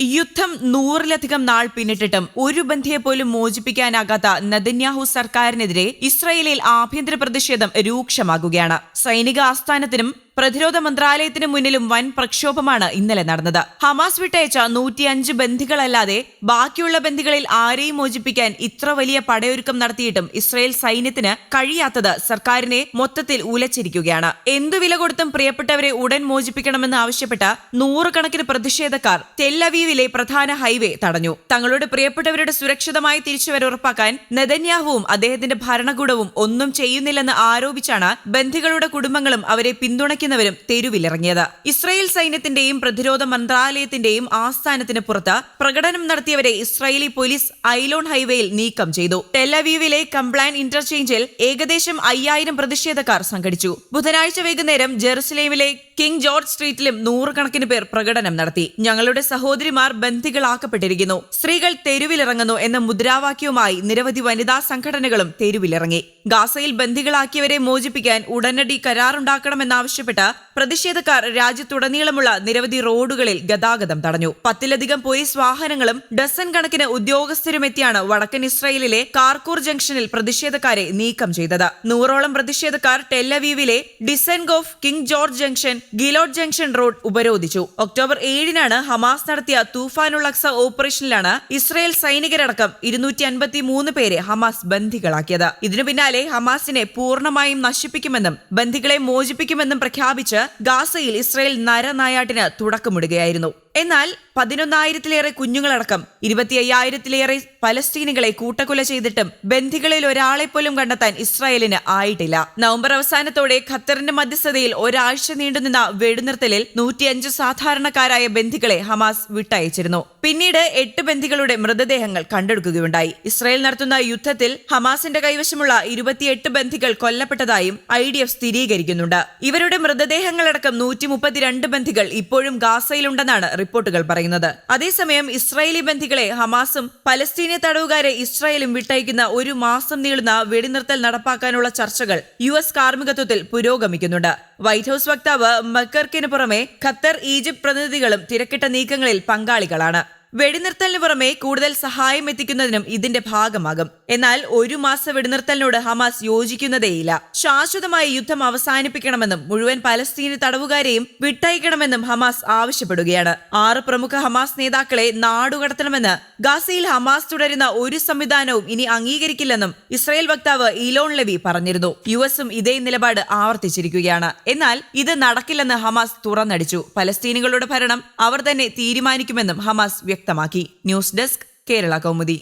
യുദ്ധം നൂറിലധികം നാൾ പിന്നിട്ടിട്ടും ഒരു ബന്ധിയെ പോലും മോചിപ്പിക്കാനാകാത്ത നദന്യാഹു സർക്കാരിനെതിരെ ഇസ്രയേലിൽ ആഭ്യന്തര പ്രതിഷേധം രൂക്ഷമാകുകയാണ്. സൈനിക ആസ്ഥാനത്തിനും പ്രതിരോധ മന്ത്രാലയത്തിന് മുന്നിലും വൻ പ്രക്ഷോഭമാണ് ഇന്നലെ നടന്നത്. ഹമാസ് വിട്ടയച്ച നൂറ്റിയഞ്ച് ബന്ധികളല്ലാതെ ബാക്കിയുള്ള ബന്ധികളിൽ ആരെയും മോചിപ്പിക്കാൻ ഇത്ര വലിയ പടയൊരുക്കം നടത്തിയിട്ടും ഇസ്രയേൽ സൈന്യത്തിന് കഴിയാത്തത് സർക്കാരിനെ മൊത്തത്തിൽ ഉലച്ചിരിക്കുകയാണ്. എന്തു വില കൊടുത്തും പ്രിയപ്പെട്ടവരെ ഉടൻ മോചിപ്പിക്കണമെന്ന് ആവശ്യപ്പെട്ട നൂറുകണക്കിന് പ്രതിഷേധക്കാർ തെല്ലവീവിലെ പ്രധാന ഹൈവേ തടഞ്ഞു. തങ്ങളുടെ പ്രിയപ്പെട്ടവരുടെ സുരക്ഷിതമായി തിരിച്ചുവരുറപ്പാക്കാൻ നെതന്യാഹുവും അദ്ദേഹത്തിന്റെ ഭരണകൂടവും ഒന്നും ചെയ്യുന്നില്ലെന്ന് ആരോപിച്ചാണ് ബന്ധികളുടെ കുടുംബങ്ങളും അവരെ പിന്തുണയ്ക്കുന്നവരും തെരുവിലിറങ്ങിയത്. ഇസ്രായേൽ സൈന്യത്തിന്റെയും പ്രതിരോധ മന്ത്രാലയത്തിന്റെയും ആസ്ഥാനത്തിന് പുറത്ത് പ്രകടനം നടത്തിയവരെ ഇസ്രായേലി പോലീസ് ഐലോൺ ഹൈവേയിൽ നീക്കം ചെയ്തു. ടെലവീവിലെ കംപ്ലൈൻ ഇന്റർചേഞ്ചിൽ ഏകദേശം അയ്യായിരം പ്രതിഷേധക്കാർ സംഘടിച്ചു. ബുധനാഴ്ച വൈകുന്നേരം ജെറുസലേമിലെ കിങ് ജോർജ് സ്ട്രീറ്റിലും നൂറുകണക്കിന് പേർ പ്രകടനം നടത്തി. ഞങ്ങളുടെ സഹോദരിമാർ ബന്ധികളാക്കപ്പെട്ടിരിക്കുന്നു സ്ത്രീകൾ തെരുവിലിറങ്ങുന്നു എന്ന മുദ്രാവാക്യവുമായി നിരവധി വനിതാ സംഘടനകളും തെരുവിലിറങ്ങി. ഗാസയിൽ ബന്ധികളാക്കിയവരെ മോചിപ്പിക്കാൻ ഉടനടി കരാറുണ്ടാക്കണമെന്നാവശ്യപ്പെട്ട് പ്രതിഷേധക്കാർ രാജ്യത്തുടനീളമുള്ള നിരവധി റോഡുകളിൽ ഗതാഗതം തടഞ്ഞു. പത്തിലധികം പോലീസ് വാഹനങ്ങളും ഡസൻ കണക്കിന് ഉദ്യോഗസ്ഥരുമെത്തിയാണ് വടക്കൻ ഇസ്രയേലിലെ കാർക്കൂർ ജംഗ്ഷനിൽ പ്രതിഷേധക്കാരെ നീക്കം ചെയ്തത്. നൂറോളം പ്രതിഷേധക്കാർ ടെല്ലവീവിലെ Dizengoff King George junction Glilot junction road ഉപരോധിച്ചു. ഒക്ടോബർ ഏഴിനാണ് ഹമാസ് നടത്തിയ തൂഫാനുളക്സ ഓപ്പറേഷനിലാണ് ഇസ്രയേൽ സൈനികരടക്കം ഇരുന്നൂറ്റി അൻപത്തി മൂന്ന് പേരെ ഹമാസ് ബന്ധികളാക്കിയത് ഇതിനു പിന്നാലെ ഹമാസിനെ പൂർണമായും നശിപ്പിക്കുമെന്നും ബന്ധികളെ മോചിപ്പിക്കുമെന്നും പ്രഖ്യാപിച്ച് ഗാസയിൽ ഇസ്രായേൽ നരനായാട്ടിന് തുടക്കമിടുകയായിരുന്നു. എന്നാൽ പതിനൊന്നായിരത്തിലേറെ കുഞ്ഞുങ്ങളടക്കം ഇരുപത്തി അയ്യായിരത്തിലേറെ പലസ്തീനികളെ കൂട്ടക്കൊല ചെയ്തിട്ടും ബന്ധികളിൽ ഒരാളെ പോലും കണ്ടെത്താൻ ഇസ്രായേലിന് ആയിട്ടില്ല. നവംബർ അവസാനത്തോടെ ഖത്തറിന്റെ മധ്യസ്ഥതയിൽ ഒരാഴ്ച നീണ്ടുനിന്ന വെടിനിർത്തലിൽ നൂറ്റിയഞ്ച് സാധാരണക്കാരായ ബന്ധികളെ ഹമാസ് വിട്ടയച്ചിരുന്നു. പിന്നീട് എട്ട് ബന്ധികളുടെ മൃതദേഹങ്ങൾ കണ്ടെടുക്കുകയുണ്ടായി. ഇസ്രായേൽ നടത്തുന്ന യുദ്ധത്തിൽ ഹമാസിന്റെ കൈവശമുള്ള ഇരുപത്തിയെട്ട് ബന്ധികൾ കൊല്ലപ്പെട്ടതായും ഐ ഡി എഫ് സ്ഥിരീകരിക്കുന്നുണ്ട്. ഇവരുടെ മൃതദേഹങ്ങളടക്കം നൂറ്റി മുപ്പത്തിരണ്ട് ബന്ധികൾ ഇപ്പോഴും ഗാസയിലുണ്ടെന്നാണ് റിപ്പോർട്ടുകൾ പറയുന്നത്. അതേസമയം ഇസ്രായേലി ബന്ധികളെ ഹമാസും പലസ്തീനിയ തടവുകാരെ ഇസ്രായേലും വിട്ടയക്കുന്ന ഒരു മാസം നീളുന്ന വെടിനിർത്തൽ നടപ്പാക്കാനുള്ള ചർച്ചകൾ യു എസ് കാർമ്മികത്വത്തിൽ പുരോഗമിക്കുന്നുണ്ട്. വൈറ്റ് ഹൌസ് വക്താവ് മക്കർക്കിന് പുറമെ ഖത്തർ ഈജിപ്ത് പ്രതിനിധികളും തിരക്കിട്ട നീക്കങ്ങളിൽ പങ്കാളികളാണ്. വെടിനിർത്തലിന് പുറമെ കൂടുതൽ സഹായം എത്തിക്കുന്നതിനും ഇതിന്റെ ഭാഗമാകും. എന്നാൽ ഒരു മാസ വെടിനിർത്തലിനോട് ഹമാസ് യോജിക്കുന്നതേയില്ല. ശാശ്വതമായി യുദ്ധം അവസാനിപ്പിക്കണമെന്നും മുഴുവൻ പലസ്തീനി തടവുകാരെയും വിട്ടയക്കണമെന്നും ഹമാസ് ആവശ്യപ്പെടുകയാണ്. ആറ് പ്രമുഖ ഹമാസ് നേതാക്കളെ നാടുകടത്തണമെന്ന് ഗാസയിൽ ഹമാസ് തുടരുന്ന ഒരു സംവിധാനവും ഇനി അംഗീകരിക്കില്ലെന്നും ഇസ്രായേൽ വക്താവ് ഇലോൺ ലെവി പറഞ്ഞിരുന്നു. യു എസും ഇതേ നിലപാട് ആവർത്തിച്ചിരിക്കുകയാണ്. എന്നാൽ ഇത് നടക്കില്ലെന്ന് ഹമാസ് തുറന്നടിച്ചു. പലസ്തീനികളുടെ ഭരണം അവർ തന്നെ തീരുമാനിക്കുമെന്നും ഹമാസ് വ്യക്തമാക്കി. News desk Kerala Kaumudi.